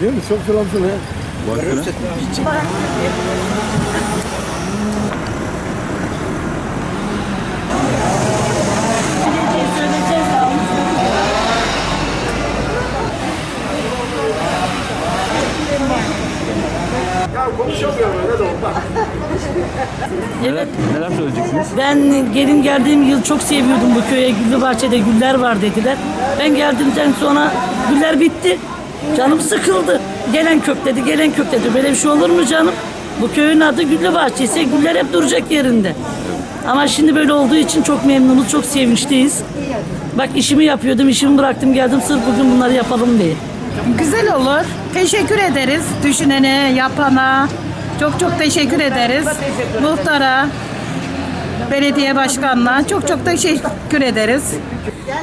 Değil mi? Çok selamsın ya. Neler, neler söyleyeceksiniz? Ben gelin geldiğim yıl çok seviyordum bu köye. Güllü bahçede güller var dediler. Ben geldikten sonra güller bitti. Canım sıkıldı. Gelen kök dedi, gelen kök dedi. Böyle bir şey olur mu canım? Bu köyün adı Güllü Bahçesi. Güller hep duracak yerinde. Ama şimdi böyle olduğu için çok memnunuz, çok sevinçliyiz. Bak işimi yapıyordum, işimi bıraktım geldim sırf bugün bunları yapalım diye. Güzel olur. Teşekkür ederiz düşünene, yapana. Çok çok teşekkür ederiz. Muhtara, belediye başkanına çok çok teşekkür ederiz.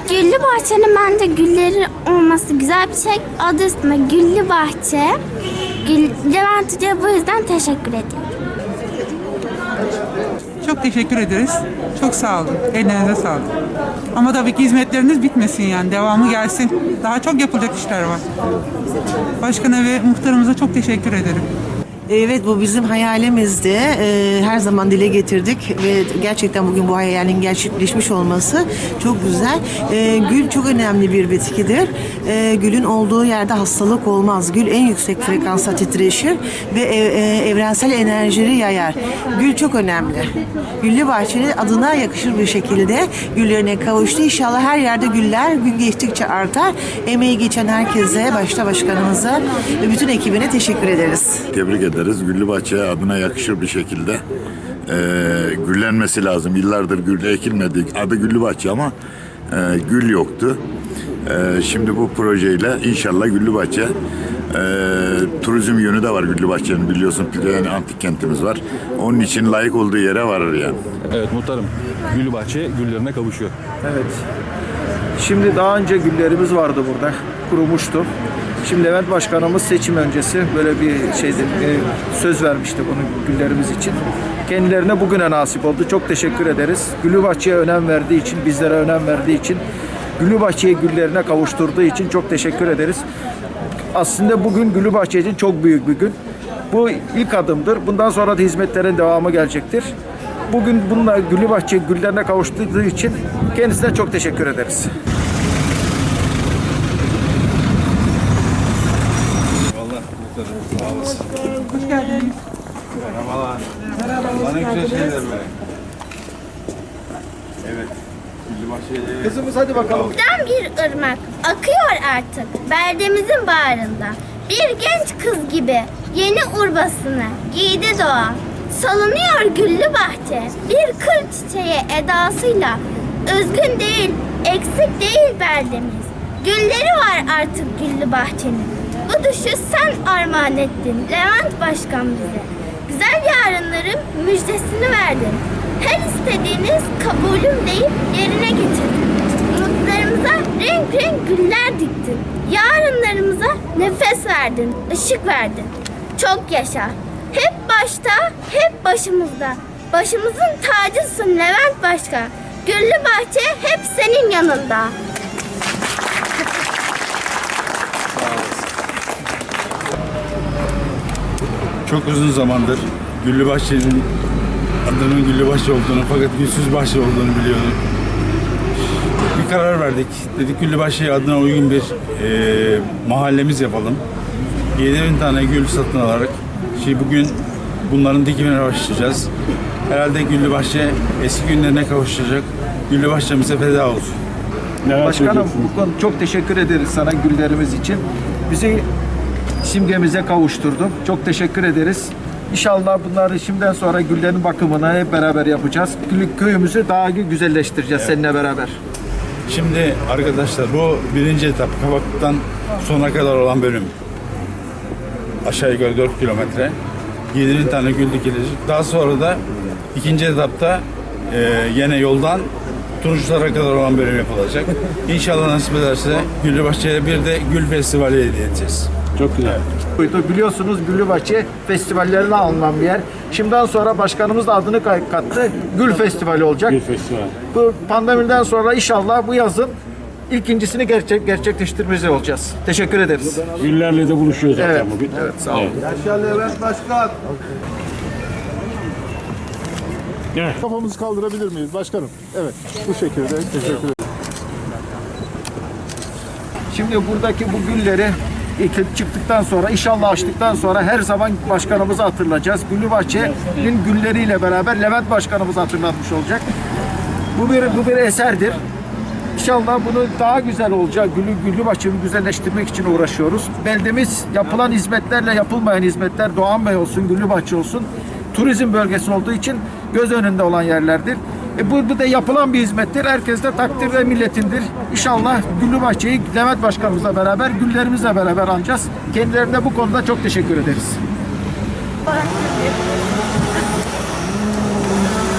Güllü bahçenin bence gülleri olması güzel bir şey. Adı üstünde Güllü Bahçe. Gül, Levent Hoca'ya bu yüzden teşekkür ediyorum. Çok teşekkür ederiz. Çok sağ olun. Ellerinize sağlık. Ama tabii ki hizmetleriniz bitmesin yani. Devamı gelsin. Daha çok yapılacak işler var. Başkana ve muhtarımıza çok teşekkür ederim. Evet bu bizim hayalimizdi. Ee, her zaman dile getirdik ve gerçekten bugün bu hayalin gerçekleşmiş olması çok güzel. Ee, gül çok önemli bir bitkidir. Ee, gülün olduğu yerde hastalık olmaz. Gül en yüksek frekansa titreşir ve ev- e, evrensel enerjileri yayar. Gül çok önemli. Güllü bahçeli adına yakışır bir şekilde güllerine kavuştu. İnşallah her yerde güller gün geçtikçe artar. Emeği geçen herkese, başta başkanımıza ve bütün ekibine teşekkür ederiz. Tebrik ederiz. Güllübahçe adına yakışır bir şekilde eee, güllenmesi lazım. Yıllardır gül ekilmedi. Adı Güllübahçe ama eee, gül yoktu. Eee, şimdi bu projeyle inşallah Güllübahçe eee turizm yönü de var Güllübahçe'nin biliyorsun Pleveni antik kentimiz var. Onun için layık olduğu yere varır yani. Evet muhtarım. Gül bahçe güllerine kavuşuyor. Evet. Şimdi daha önce güllerimiz vardı burada. Kurumuştu. Şimdi Levent Başkanımız seçim öncesi böyle bir şeyde söz vermişti bunu güllerimiz için. Kendilerine bugüne nasip oldu. Çok teşekkür ederiz. Gülübahçe'ye önem verdiği için, bizlere önem verdiği için, Gülübahçe'yi güllerine kavuşturduğu için çok teşekkür ederiz. Aslında bugün Gülübahçe için çok büyük bir gün. Bu ilk adımdır. Bundan sonra da hizmetlerin devamı gelecektir. Bugün bununla Gülübahçe güllerine kavuşturduğu için kendisine çok teşekkür ederiz. Vallahi muhtarım Hoş geldiniz. Merhabalar. Bana güzel şeyler böyle. Evet. Kızımız hadi bakalım. Buradan bir ırmak akıyor artık beldemizin bağrında. Bir genç kız gibi yeni urbasını giydi doğa. Salınıyor güllü bahçe bir kır çiçeği edasıyla. Üzgün değil, eksik değil beldemiz. Gülleri var artık güllü bahçenin. Bu düşü sen armağan ettin Levent Başkan bize. Güzel yarınların müjdesini verdin. Her istediğiniz kabulüm deyip yerine getirdin. Umutlarımıza renk renk güller diktin. Yarınlarımıza nefes verdin, ışık verdin. Çok yaşa. Hep başta, hep başımızda. Başımızın tacısın Levent Başkan. Güllü bahçe hep senin yanında. Çok uzun zamandır Güllübahçe'nin adının Güllübahçe olduğunu fakat Gülsüz Bahçe olduğunu biliyordum. Bir karar verdik. Dedik Güllübahçe'ye adına uygun bir eee, mahallemiz yapalım. 7000 tane gül satın alarak şey bugün bunların dikimine başlayacağız. Herhalde Güllübahçe eski günlerine kavuşacak. Güllübahçe'mize feda olsun. Başkanım bu konu çok teşekkür ederiz sana güllerimiz için. Bizi simgemize kavuşturdun. Çok teşekkür ederiz. İnşallah bunları şimdiden sonra güllerin bakımını hep beraber yapacağız. Köyümüzü daha güzelleştireceğiz seninle beraber. Şimdi arkadaşlar bu birinci etap Kavak'tan sona kadar olan bölüm. Aşağı yukarı 4 kilometre. 7000 tane gül dikilecek. Daha sonra da ikinci etapta e, yine yoldan Turunculara kadar olan bölüm yapılacak. İnşallah nasip ederse Güllübahçe'ye bir de gül festivali hediye edeceğiz. Çok güzel. Buydu. Biliyorsunuz Güllübahçe festivallerine alınan bir yer. Şimdiden sonra başkanımız da adını kattı. Gül Festivali olacak. Festival. Bu pandemiden sonra inşallah bu yazın İkincisini gerçek gerçekleştirmiş olacağız. Teşekkür ederiz. Güllerle de buluşuyor zaten Evet. bugün. Evet, sağ olun. Yaşa Levent Başkan. Kafamızı kaldırabilir miyiz başkanım? Evet, bu şekilde. Teşekkür ederim. Şimdi buradaki bu gülleri ilk çıktıktan sonra inşallah açtıktan sonra her zaman başkanımızı hatırlayacağız. Güllübahçe'nin gülleriyle beraber Levent başkanımız hatırlanmış olacak. Bu bir bu bir eserdir. İnşallah bunu daha güzel olacak. Güllü, Güllübahçe'yi güzelleştirmek için uğraşıyoruz. Beldemiz yapılan hizmetlerle yapılmayan hizmetler Doğan Bey olsun, Güllübahçe olsun turizm bölgesi olduğu için göz önünde olan yerlerdir. E, burada da yapılan bir hizmettir. Herkes de takdir ve milletindir. İnşallah Güllübahçe'yi Levent Başkanımızla beraber, güllerimizle beraber alacağız. Kendilerine bu konuda çok teşekkür ederiz.